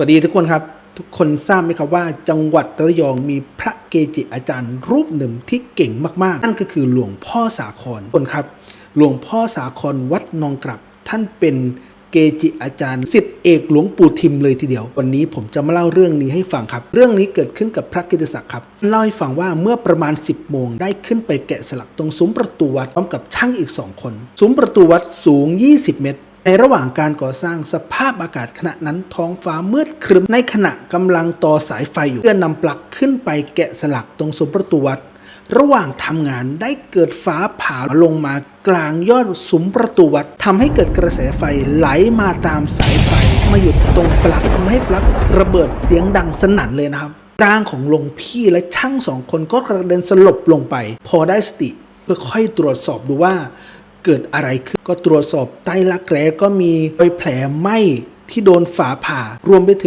สวัสดีทุกคนครับ ทุกคนทราบไหมครับว่า จังหวัดระยองมีพระเกจิอาจารย์รูปหนึ่งที่เก่งมากๆ นั่นก็คือหลวงพ่อสาครคนครับ หลวงพ่อสาครวัดนองกลับ ท่านเป็นเกจิอาจารย์สิทธิเอกหลวงปู่ทิมเลยทีเดียว วันนี้ผมจะมาเล่าเรื่องนี้ให้ฟังครับ เรื่องนี้เกิดขึ้นกับพระกิตติศักดิ์ครับเล่าให้ฟังว่าเมื่อประมาณ 10โมงได้ขึ้นไปแกะสลักตรงซุ้มประตูวัดพร้อมกับช่างอีก 2 คน ซุ้มประตูวัดสูง 20 เมตร ในระหว่างการก่อสร้างสภาพอากาศขณะนั้นท้องฟ้ามืดครึ้มในขณะกำลังต่อสายไฟอยู่เพื่อนำปลั๊กขึ้นไปแกะสลักตรงซุ้มประตูวัด ระหว่างทำงานได้เกิดฟ้าผ่าลงมากลางยอดซุ้มประตูวัดทำให้เกิดกระแสไฟไหลมาตามสายไฟมาหยุดตรงปลั๊กทำให้ปลั๊กระเบิดเสียงดังสนั่นเลยนะครับร่างของหลวงพี่และช่างสองคนก็กระเด็นสลบลงไป พอได้สติเพื่อค่อยตรวจสอบดูว่า เกิดอะไรขึ้น ก็ตรวจสอบใต้รักแร้ก็มีรอยแผลไหม้ที่โดนฝาผ่ารวมไปถึง